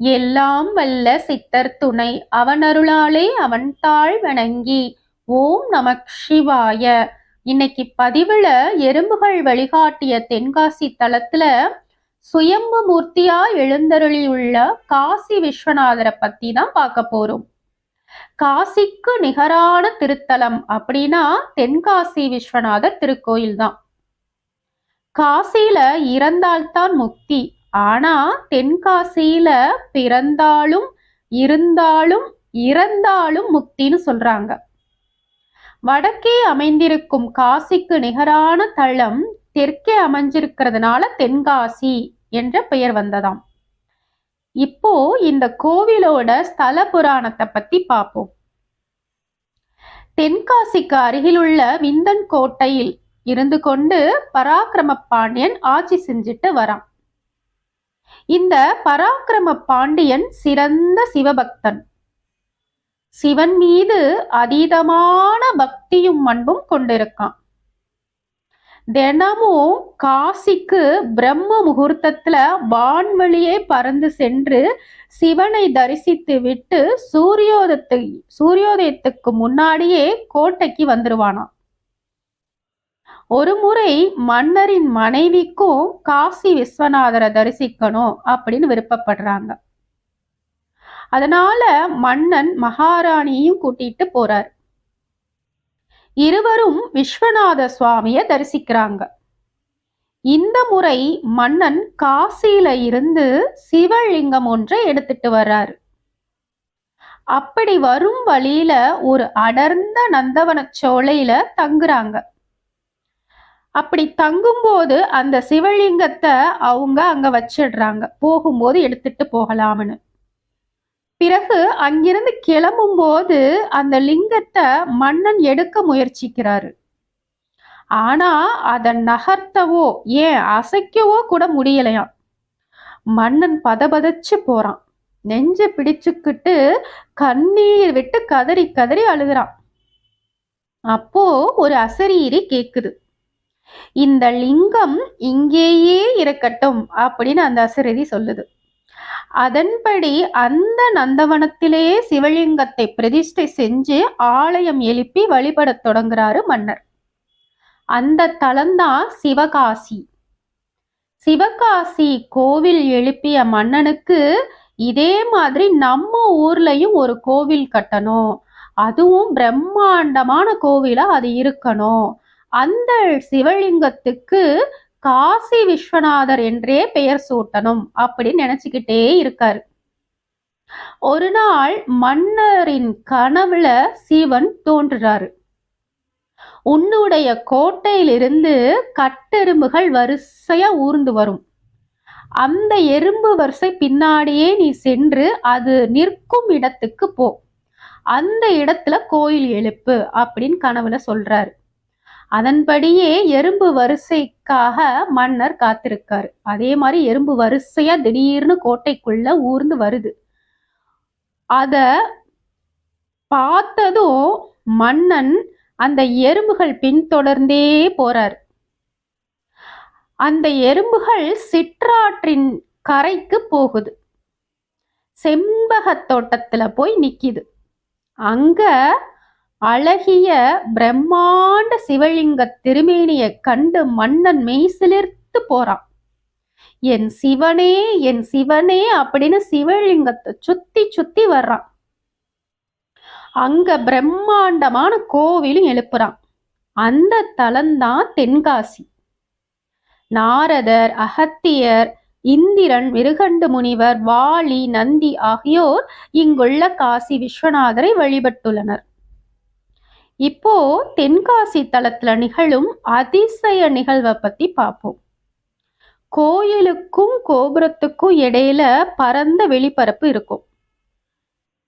எல்லாம் வல்ல சித்தர் துணை அவனருளாலே அவன் தாழ் வணங்கி ஓம் நமக் சிவாய. இன்னைக்கு பதிவுல எறும்புகள் வழிகாட்டிய தென்காசி தலத்துல சுயம்பு மூர்த்தியா எழுந்தருளியுள்ள காசி விஸ்வநாதரை பத்தி தான் பார்க்க போறோம். காசிக்கு நிகரான திருத்தலம் அப்படின்னா தென்காசி விஸ்வநாதர் திருக்கோயில் தான் காசியில இறந்தால்தான் முக்தி ஆனா தென்காசியில பிறந்தாலும் இருந்தாலும் இறந்தாலும் முக்தின்னு சொல்றாங்க. வடக்கே அமைந்திருக்கும் காசிக்கு நிகரான தளம் தெற்கே அமைஞ்சிருக்கிறதுனால தென்காசி என்ற பெயர் வந்ததாம். இப்போ இந்த கோவிலோட ஸ்தல புராணத்தை பத்தி பார்ப்போம் தென்காசிக்கு அருகிலுள்ள விந்தன் கோட்டையில் இருந்து கொண்டு பராக்கிரம பாண்டியன் ஆட்சி செஞ்சுட்டு வரான். இந்த பராக்கிரம பாண்டியன் சிறந்த சிவபக்தன். சிவன் மீது அதீதமான பக்தியும் அன்பும் கொண்டிருக்கான். தினமும் காசிக்கு பிரம்ம முகூர்த்தத்துல வான்வழியே பறந்து சென்று சிவனை தரிசித்து விட்டு சூரியோதயத்தை சூரியோதயத்துக்கு முன்னாடியே கோட்டைக்கு வந்துருவானாம். ஒரு முறை மன்னரின் மனைவிக்கும் காசி விஸ்வநாதரை தரிசிக்கணும் அப்படின்னு விருப்பப்படுறாங்க. அதனால மன்னன் மகாராணியையும் கூட்டிட்டு போறார். இருவரும் விஸ்வநாத சுவாமிய தரிசிக்கிறாங்க. இந்த முறை மன்னன் காசியில இருந்து சிவலிங்கம் ஒன்றை எடுத்துட்டு வர்றாரு. அப்படி வரும் வழியில ஒரு அடர்ந்த நந்தவன சோலையில தங்குறாங்க. அப்படி தங்கும்போது அந்த சிவலிங்கத்தை அவங்க அங்க வச்சிடுறாங்க. போகும்போது எடுத்துட்டு போகலாம்னு. பிறகு அங்கிருந்து கிளம்பும் போது அந்த லிங்கத்தை மன்னன் எடுக்க முயற்சிக்கிறாரு. ஆனா அதை நகர்த்தவோ ஏன் அசைக்கவோ கூட முடியலையாம். மன்னன் பதபதச்சு போறான். நெஞ்ச பிடிச்சுக்கிட்டு கண்ணீர் விட்டு கதறி கதறி அழுகிறான். அப்போ ஒரு அசரீரி கேக்குது. இந்த லிங்கம் இங்கேயே இருக்கட்டும் அப்படின்னு அந்த அசுரதி சொல்லுது. அதன்படி அந்த நந்தவனத்திலேயே சிவலிங்கத்தை பிரதிஷ்டை செஞ்சு ஆலயம் எழுப்பி வழிபடத் தொடங்குறாரு மன்னர். அந்த தலம்தான் சிவகாசி. சிவகாசி கோவில் எழுப்பிய மன்னனுக்கு இதே மாதிரி நம்ம ஊர்லயும் ஒரு கோவில் கட்டணும். அதுவும் பிரம்மாண்டமான கோவிலா அது இருக்கணும். அந்த சிவலிங்கத்துக்கு காசி விஸ்வநாதர் என்றே பெயர் சூட்டணும் அப்படின்னு நினைச்சுக்கிட்டே இருக்காரு. ஒரு நாள் மன்னரின் கனவுல சிவன் தோன்றுறாரு. உன்னுடைய கோட்டையிலிருந்து கட்டெரும்புகள் வரிசையா ஊர்ந்து வரும். அந்த எறும்பு வரிசை பின்னாடியே நீ சென்று அது நிற்கும் இடத்துக்கு போ. அந்த இடத்துல கோயில் எழுப்பு அப்படின்னு கனவுல சொல்றாரு. அதன்படியே எறும்பு வரிசைக்காக மன்னர் காத்திருக்காரு. அதே மாதிரி எறும்பு வரிசையா திடீர்னு கோட்டைக்குள்ள ஊர்ந்து வருது. அத பார்த்ததும் மன்னன் அந்த எறும்புகள் பின்தொடர்ந்தே போறார். அந்த எறும்புகள் சிற்றாற்றின் கரைக்கு போகுது. செம்பக தோட்டத்துல போய் நிக்கிது. அங்க அழகிய பிரம்மாண்ட சிவலிங்க திருமேனிய கண்டு மன்னன் மெய்சிலிர்த்து போறான். என் சிவனே என் சிவனே அப்படின்னு சிவலிங்கத்தை சுத்தி சுத்தி வர்றான். அங்க பிரம்மாண்டமான கோவிலும் எழுப்புறான். அந்த தலம்தான் தென்காசி. நாரதர் அகத்தியர் இந்திரன் மிருகண்டு முனிவர் வாலி நந்தி ஆகியோர் இங்குள்ள காசி விஸ்வநாதரை வழிபட்டுள்ளனர். இப்போ தென்காசி தளத்துல நிகழும் அதிசய நிகழ்வை பத்தி பார்ப்போம் கோயிலுக்கும் கோபுரத்துக்கும் இடையில பரந்த வெளிப்பரப்பு இருக்கும்.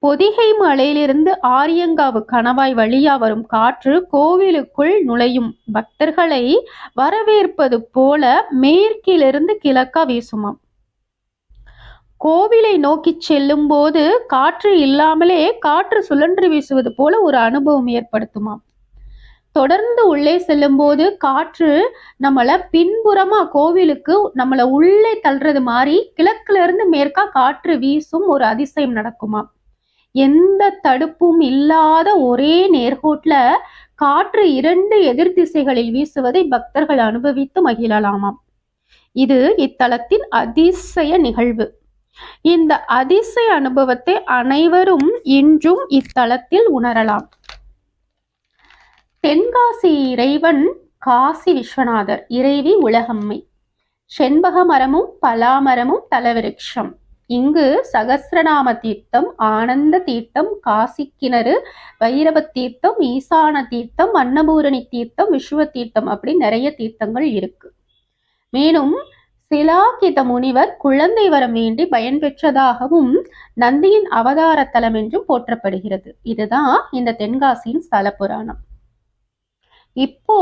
பொதிகை மலையிலிருந்து ஆரியங்காவு கணவாய் வழியா வரும் காற்று கோவிலுக்குள் நுழையும் பக்தர்களை வரவேற்பது போல மேற்கிலிருந்து கிழக்கா வீசுமாம். கோவிலை நோக்கி செல்லும் போது காற்று இல்லாமலே காற்று சுழன்று வீசுவது போல ஒரு அனுபவம் ஏற்படுத்துமாம். தொடர்ந்து உள்ளே செல்லும்போது காற்று நம்மளை பின்புறமா கோவிலுக்கு நம்மளை உள்ளே தள்ளுறது மாதிரி கிழக்குல இருந்து மேற்கா காற்று வீசும் ஒரு அதிசயம் நடக்குமா எந்த தடுப்பும் இல்லாத ஒரே நேர்கோட்ல காற்று இரண்டு எதிர் திசைகளில் வீசுவதை பக்தர்கள் அனுபவித்து மகிழலாமாம். இது இத்தலத்தின் அதிசய நிகழ்வு. இந்த அதிசய அனுபவத்தை அனைவரும் இன்றும் இத்தலத்தில் உணரலாம். தென்காசி இறைவன் காசி விஸ்வநாதர் இறைவி உலகம்மை. செண்பக மரமும் பலாமரமும் தலவிருட்சம். இங்கு சகசிரநாம தீர்த்தம் ஆனந்த தீர்த்தம் காசி கிணறு வைரவ தீர்த்தம் ஈசான தீர்த்தம் அன்னபூரணி தீர்த்தம் விஸ்வ தீர்த்தம் அப்படி நிறைய தீர்த்தங்கள் இருக்கு. மேலும் சிலாகித முனிவர் குழந்தை வரம் வேண்டி பயன் பெற்றதாகவும் நந்தியின் அவதார தலம் என்றும் போற்றப்படுகிறது. இதுதான் இந்த தென்காசியின் ஸ்தல புராணம் இப்போ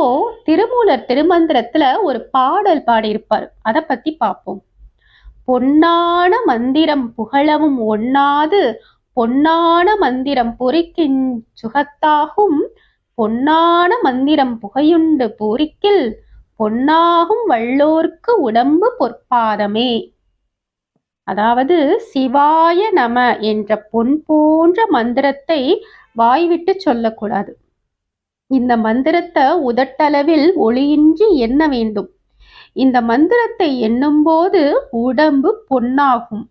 திருமூலர் திருமந்திரத்துல ஒரு பாடல் பாடியிருப்பார். அதை பத்தி பார்ப்போம் பொன்னான மந்திரம் புகழவும் ஒண்ணாது பொன்னான மந்திரம் பொறிக்கின் சுகத்தாகும் பொன்னான மந்திரம் புகையுண்டு பூரிக்கில் பொன்னாகும் வள்ளோர்க்கு உடம்பு பொற்பாதமே. அதாவது சிவாய நம என்ற பொன் போன்ற மந்திரத்தை வாய்விட்டு சொல்லக்கூடாது. இந்த மந்திரத்தை உதட்டளவில் ஒளியின்றி எண்ண வேண்டும். இந்த மந்திரத்தை எண்ணும்போது உடம்பு பொன்னாகும்.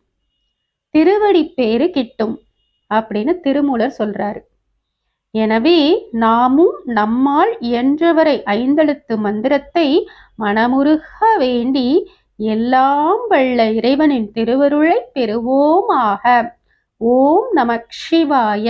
திருவடி பேரு கிட்டும் அப்படின்னு திருமூலர் சொல்றாரு. எனவே நாமும் நம்மால் இயன்றவரை ஐந்தெழுத்து மந்திரத்தை மனமுருக வேண்டி எல்லாம் வல்ல இறைவனின் திருவருளை பெறுவோமாக. ஓம் நமக் சிவாய.